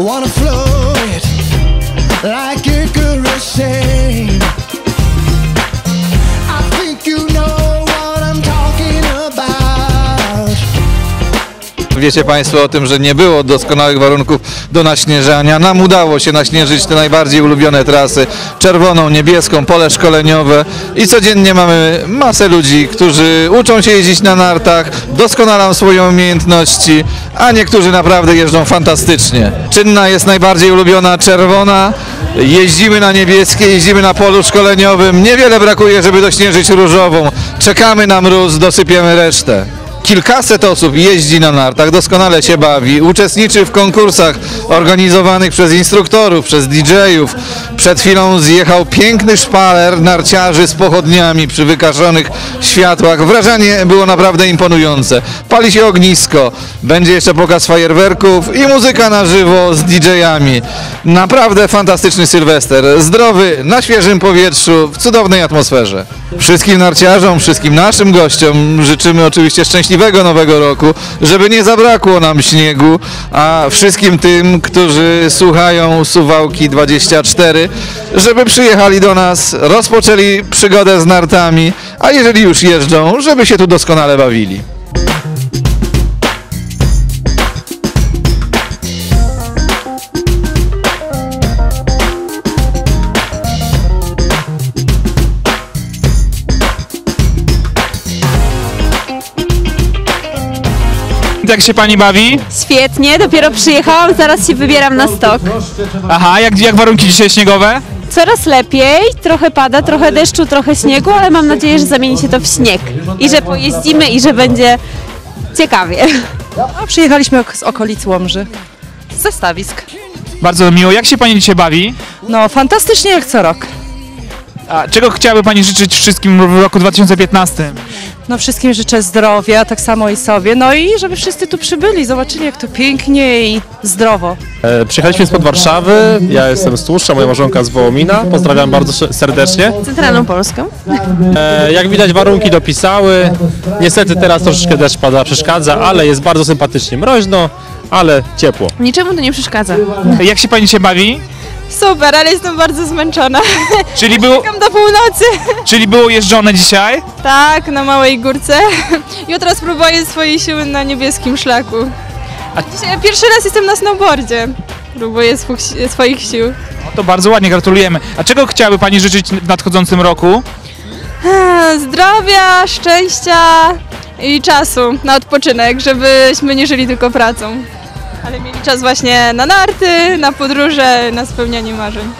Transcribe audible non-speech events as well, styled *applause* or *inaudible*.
Wanna float like Icarus. Sang. Wiecie Państwo o tym, że nie było doskonałych warunków do naśnieżania. Nam udało się naśnieżyć te najbardziej ulubione trasy. Czerwoną, niebieską, pole szkoleniowe i codziennie mamy masę ludzi, którzy uczą się jeździć na nartach, doskonalą swoje umiejętności, a niektórzy naprawdę jeżdżą fantastycznie. Czynna jest najbardziej ulubiona czerwona, jeździmy na niebieskie, jeździmy na polu szkoleniowym. Niewiele brakuje, żeby dośnieżyć różową. Czekamy na mróz, dosypiemy resztę. Kilkaset osób jeździ na nartach, doskonale się bawi, uczestniczy w konkursach organizowanych przez instruktorów, przez DJ-ów. Przed chwilą zjechał piękny szpaler narciarzy z pochodniami przy wykaszonych światłach. Wrażenie było naprawdę imponujące. Pali się ognisko, będzie jeszcze pokaz fajerwerków i muzyka na żywo z DJ-ami. Naprawdę fantastyczny Sylwester, zdrowy, na świeżym powietrzu, w cudownej atmosferze. Wszystkim narciarzom, wszystkim naszym gościom życzymy oczywiście szczęśliwego nowego roku, żeby nie zabrakło nam śniegu, a wszystkim tym, którzy słuchają Suwałki 24, żeby przyjechali do nas, rozpoczęli przygodę z nartami, a jeżeli już jeżdżą, żeby się tu doskonale bawili. Jak się pani bawi? Świetnie, dopiero przyjechałam, zaraz się wybieram na stok. Aha, jak, jak warunki dzisiaj śniegowe? Coraz lepiej, trochę pada, trochę deszczu, trochę śniegu, ale mam nadzieję, że zamieni się to w śnieg i że pojeździmy i że będzie ciekawie. A przyjechaliśmy z okolic Łomży. Z zestawisk. Bardzo miło. Jak się pani dzisiaj bawi? No, fantastycznie jak co rok. A czego chciałaby pani życzyć wszystkim w roku 2015? No, wszystkim życzę zdrowia, tak samo i sobie. No i żeby wszyscy tu przybyli, zobaczyli jak to pięknie i zdrowo. E, Przyjechaliśmy spod Warszawy, ja jestem z Tłuszcza, moja małżonka z Wołomina. Pozdrawiam bardzo serdecznie. Centralną Polską. E, Jak widać warunki dopisały. Niestety teraz troszeczkę deszcz pada, przeszkadza, ale jest bardzo sympatycznie mroźno, ale ciepło. Niczemu to nie przeszkadza. Jak się pani dzisiaj bawi? Super, ale jestem bardzo zmęczona. *laughs* Czyli było, Czekam do północy. czyli było jeżdżone dzisiaj? Tak, na małej górce. *laughs* Jutro spróbuję swojej siły na niebieskim szlaku. Dzisiaj pierwszy raz jestem na snowboardzie. Próbuję swój- swoich sił. No to bardzo ładnie, gratulujemy. A czego chciałaby pani życzyć w nadchodzącym roku? Zdrowia, szczęścia i czasu na odpoczynek, żebyśmy nie żyli tylko pracą. Ale mieli czas właśnie na narty, na podróże, na spełnianie marzeń.